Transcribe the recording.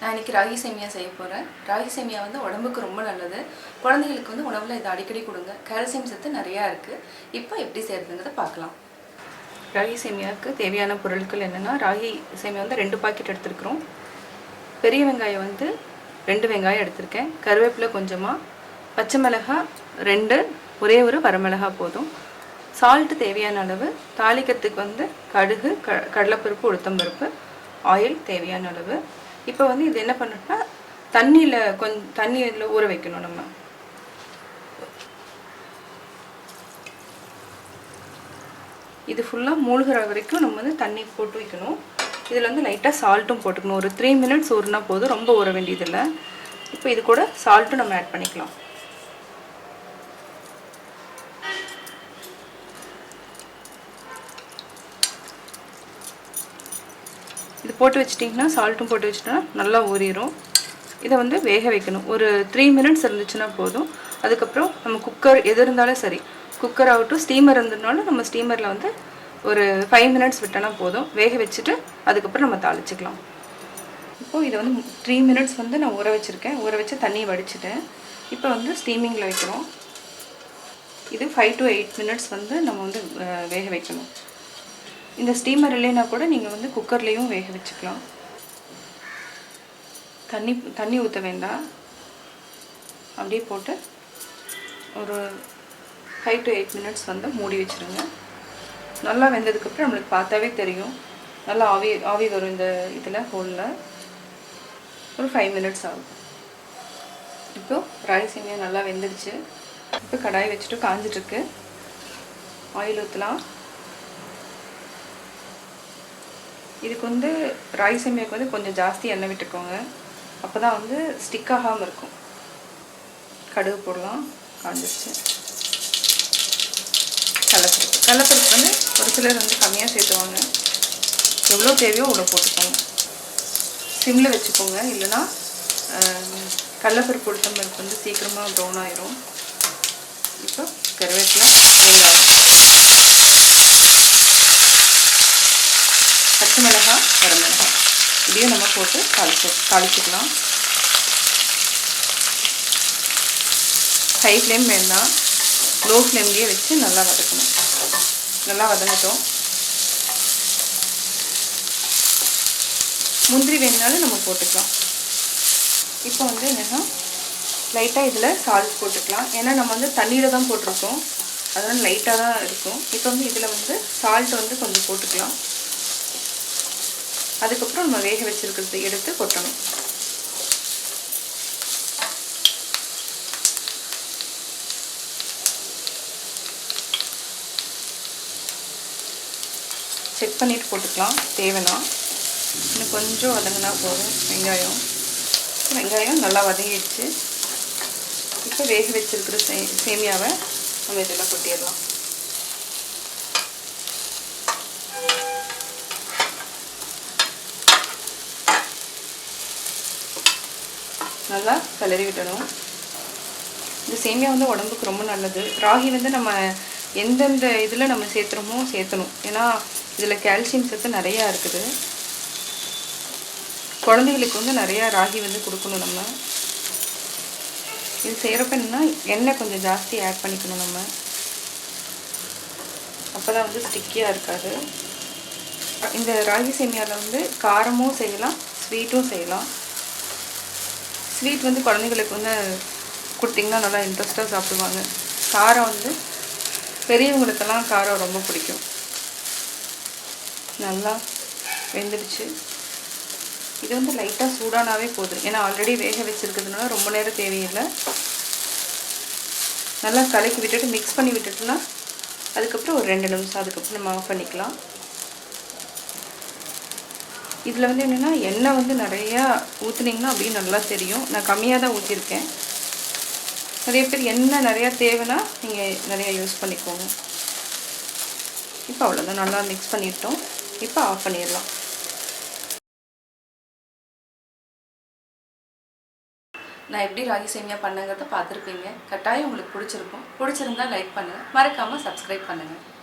நான் இன்றைக்கி ராகி சேமியா செய்ய போகிறேன் ராகி சேமியா வந்து உடம்புக்கு ரொம்ப நல்லது. குழந்தைகளுக்கு வந்து உணவில் இதை அடிக்கடி கொடுங்க. கால்சியம் சத்து நிறையா இருக்குது இப்போ எப்படி செய்கிறதுங்கிறத பார்க்கலாம். ராகி சேமியாவுக்கு தேவையான பொருட்கள் என்னென்னா ராகி சேமியா வந்து ரெண்டு பாக்கெட் எடுத்துருக்குறோம். பெரிய வெங்காயம் வந்து ரெண்டு வெங்காயம் எடுத்திருக்கேன். கருவேப்பிலை கொஞ்சமாக பச்சை மிளகாய் ரெண்டு ஒரே ஒரு வரமிளகா போதும். சால்ட்டு தேவையான அளவு தாளிக்கிறதுக்கு வந்து கடுகு க கடலைப்பருப்பு உளுத்தம்பருப்பு ஆயில் தேவையான அளவு. இப்போ வந்து இது என்ன பண்ணணும்னா தண்ணியில் கொஞ்சம் தண்ணியில் ஊற வைக்கணும் நம்ம. இது ஃபுல்லாக மூழ்கிற வரைக்கும் நம்ம வந்து தண்ணி போட்டு வைக்கணும். இதில் வந்து லைட்டாக சால்ட்டும் போட்டுக்கணும். ஒரு த்ரீ மினிட்ஸ் ஊறினா போதும். ரொம்ப ஊற வேண்டியதில்லை. இப்போ இது கூட சால்ட்டும் நம்ம ஆட் பண்ணிக்கலாம். இது போட்டு வச்சிட்டிங்கன்னா சால்ட்டும் போட்டு வச்சிட்டோன்னா நல்லா ஊறிடும் இதை வந்து வேக வைக்கணும். ஒரு த்ரீ மினிட்ஸ் இருந்துச்சுன்னா போதும். அதுக்கப்புறம் நம்ம குக்கர் எது இருந்தாலும் சரி குக்கர் ஆகட்டும் ஸ்டீமர் இருந்ததுனாலும் நம்ம ஸ்டீமரில் வந்து ஒரு ஃபைவ் மினிட்ஸ் விட்டோன்னா போதும். வேக வச்சுட்டு அதுக்கப்புறம் நம்ம தாளிச்சிக்கலாம். இப்போது இதை வந்து த்ரீ மினிட்ஸ் வந்து நான் ஊற வச்சுருக்கேன். ஊற வச்சு தண்ணி வடிச்சிட்டேன். இப்போ வந்து ஸ்டீமிங்கில் வைக்கிறோம். இது ஃபைவ் டு எயிட் மினிட்ஸ் வந்து நம்ம வந்து வேக வைக்கணும். இந்த ஸ்டீமர் இல்லைன்னா கூட நீங்கள் வந்து குக்கர்லேயும் வேக வச்சுக்கலாம். தண்ணி தண்ணி ஊற்ற வேண்டாம். அப்படியே போட்டு ஒரு ஃபைவ் டு எயிட் மினிட்ஸ் வந்து மூடி வச்சுருங்க. நல்லா வெந்ததுக்கப்புறம் நம்மளுக்கு பார்த்தாவே தெரியும். நல்லா ஆவி ஆவி வரும் இந்த இதில் ஹோலில் ஒரு ஃபைவ் மினிட்ஸ் ஆகும். இப்போ ராய் நல்லா வெந்துடுச்சு. இப்போ கடாய் வச்சுட்டு காஞ்சிட்ருக்கு ஆயில் ஊற்றலாம் இதுக்கு வந்து ராய் சேமியாவுக்கு வந்து கொஞ்சம் ஜாஸ்தி எண்ணெய் விட்டுக்கோங்க. அப்போ தான் வந்து ஸ்டிக் ஆகாமல் இருக்கும். கடுகு போடலாம். காஞ்சிருச்சு. கடலப்பருப்பு கடலப்பருப்பு வந்து ஒரு சிலர் வந்து கம்மியாக சேர்த்துவாங்க. எவ்வளோ தேவையோ அவ்வளோ போட்டுக்கோங்க. சிம்மில் வச்சுக்கோங்க. இல்லைன்னா ஆஹ், கடலப்பருப்பு உளுத்தம் பருப்பு வந்து சீக்கிரமாக ப்ரௌன் ஆயிரும். இப்போ கருவேப்பிலை வெங்காயம். பச்சை மிளகாய் வரமிளகாய் இதையும் நம்ம போட்டு தாளிச்சு தாளிச்சுக்கலாம். ஹை ஃப்ளேம் வேண்டாம். லோ ஃப்ளேம்லேயே வச்சு நல்லா வதக்கணும். நல்லா வதங்கட்டும். முந்திரி வேணுனாலும் நம்ம போட்டுக்கலாம். இப்போ வந்து என்னென்னா லைட்டாக இதில் சால்ட் போட்டுக்கலாம். ஏன்னா நம்ம வந்து தண்ணியில் தான் போட்டிருக்கோம். அதனால் லைட்டாக தான் இருக்கும். இப்போ வந்து இதில் வந்து சால்ட் வந்து கொஞ்சம் போட்டுக்கலாம். அதுக்கப்புறம் நம்ம வேக வச்சிருக்கிறத எடுத்து கொட்டணும். செக் பண்ணிட்டு போட்டுக்கலாம். தேவைன்னா இன்னும் கொஞ்சம் வதங்கினா போதும். வெங்காயம். வெங்காயம் நல்லா வதங்கிடுச்சு. இப்போ வேக வச்சிருக்கிற சே சேமியாவை நம்ம இதெல்லாம் கொட்டிடலாம். நல்லா கிளறி விடணும். இந்த சேமியா வந்து உடம்புக்கு ரொம்ப நல்லது. ராகி வந்து நம்ம எந்தெந்த இதில் நம்ம சேர்த்துறோமோ சேர்த்தணும். ஏன்னா இதில் கால்சியம் சத்து நிறையா இருக்குது. குழந்தைகளுக்கு வந்து நிறையா ராகி வந்து கொடுக்கணும் நம்ம. இது செய்கிறப்ப என்னன்னா எண்ணெய் கொஞ்சம் ஜாஸ்தி ஆட் பண்ணிக்கணும் நம்ம. அப்போ தான் வந்து ஸ்டிக்கியாக இருக்காது. இந்த ராகி சேமியாவில் வந்து காரமும் செய்யலாம் ஸ்வீட்டும் செய்யலாம். ஸ்வீட் வந்து குழந்தைங்களுக்கு வந்து கொடுத்திங்கன்னா நல்லா இன்ட்ரெஸ்ட்டாக சாப்பிடுவாங்க. காரம் வந்து பெரியவங்களுக்கெல்லாம் காரம் ரொம்ப பிடிக்கும். நல்லா வெந்துடுச்சு. இது வந்து லைட்டாக சூடானாவே போதும். ஏன்னா ஆல்ரெடி வேக வச்சுருக்கிறதுனால ரொம்ப நேரம் தேவையில்லை. நல்லா கலக்கி விட்டுட்டு மிக்ஸ் பண்ணி விட்டுட்டுனா அதுக்கப்புறம் ஒரு ரெண்டு நிமிஷம் அதுக்கப்புறம் நம்ம ஆஃப் பண்ணிக்கலாம். இதில் வந்து என்னென்னா எண்ணெய் வந்து நிறையா ஊற்றுனீங்கன்னா அப்படியே நல்லா தெரியும். நான் கம்மியாக தான் ஊற்றிருக்கேன் நிறைய பேர் எண்ணெய் நிறையா தேவைன்னா நீங்கள் நிறையா யூஸ் பண்ணிக்கோங்க. இப்போ அவ்வளோதான் நல்லா மிக்ஸ் பண்ணிட்டோம். இப்போ ஆஃப் பண்ணிடலாம். நான் எப்படி ராகி சேமியா பண்ணங்கிறத பார்த்துருப்பீங்க. கட்டாயம் உங்களுக்கு பிடிச்சிருக்கும். பிடிச்சிருந்தா லைக் பண்ணுங்கள் மறக்காமல் சப்ஸ்கிரைப் பண்ணுங்கள்